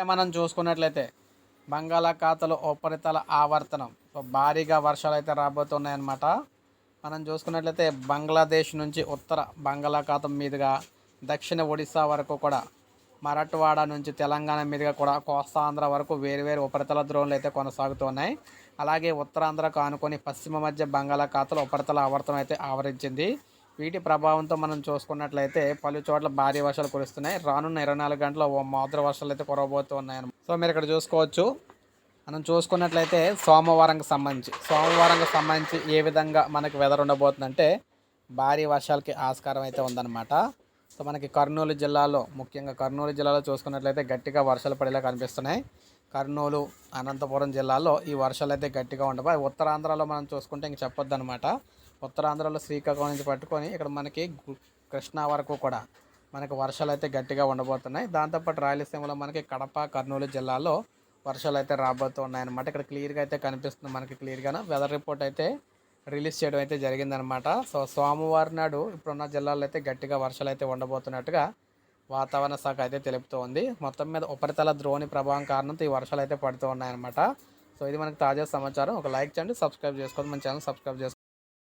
అదే మనం చూసుకున్నట్లయితే బంగాళాఖాతలు ఉపరితల ఆవర్తనం. సో భారీగా వర్షాలు అయితే రాబోతున్నాయన్నమాట. మనం చూసుకున్నట్లయితే బంగ్లాదేశ్ నుంచి ఉత్తర బంగాళాఖాతం మీదుగా దక్షిణ ఒడిశా వరకు కూడా మరట్వాడ నుంచి తెలంగాణ మీదుగా కూడా కోస్తాంధ్ర వరకు వేరువేరు ఉపరితల ద్రోణులు అయితే కొనసాగుతున్నాయి. అలాగే ఉత్తరాంధ్రకు ఆనుకొని పశ్చిమ మధ్య బంగాళాఖాతలో ఉపరితల ఆవర్తనం అయితే ఆవరించింది. వీటి ప్రభావంతో మనం చూసుకున్నట్లయితే పలు చోట్ల భారీ వర్షాలు కురుస్తున్నాయి. రానున్న ఇరవై నాలుగు గంటల ఓ మోద్ర వర్షాలు అయితే కురవబోతున్నాయి సో మీరు ఇక్కడ చూసుకోవచ్చు. మనం చూసుకున్నట్లయితే సోమవారంకి సంబంధించి సోమవారంకి సంబంధించి ఏ విధంగా మనకి వెదర్ ఉండబోతుందంటే భారీ వర్షాలకి ఆస్కారం అయితే ఉందన్నమాట. సో మనకి కర్నూలు జిల్లాలో ముఖ్యంగా కర్నూలు జిల్లాలో చూసుకున్నట్లయితే గట్టిగా వర్షాలు పడేలా కనిపిస్తున్నాయి. కర్నూలు అనంతపురం జిల్లాలో ఈ వర్షాలు అయితే గట్టిగా ఉండవు. ఉత్తరాంధ్రలో మనం చూసుకుంటే ఇంక చెప్పొద్దు అనమాట ఉత్తరాంధ్రలో శ్రీకాకుళం నుంచి పట్టుకొని ఇక్కడ మనకి కృష్ణా వరకు కూడా మనకి వర్షాలు అయితే గట్టిగా ఉండబోతున్నాయి. దాంతోపాటు రాయలసీమలో మనకి కడప కర్నూలు జిల్లాలో వర్షాలు అయితే రాబోతున్నాయి అనమాట ఇక్కడ క్లియర్గా అయితే కనిపిస్తుంది మనకి క్లియర్గా వెదర్ రిపోర్ట్ అయితే రిలీజ్ చేయడం అయితే జరిగిందనమాట సో సోమవారం నాడు ఇప్పుడున్న జిల్లాల్లో అయితే గట్టిగా వర్షాలు అయితే ఉండబోతున్నట్టుగా వాతావరణ శాఖ అయితే తెలుపుతోంది. మొత్తం మీద ఉపరితల ద్రోణి ప్రభావం కారణంతో ఈ వర్షాలు అయితే పడుతూ ఉన్నాయన్నమాట సో ఇది మనకు తాజా సమాచారం. ఒక లైక్ చేయండి సబ్స్క్రైబ్ చేసుకోండి. మన ఛానల్ సబ్స్క్రైబ్ చేసుకోండి.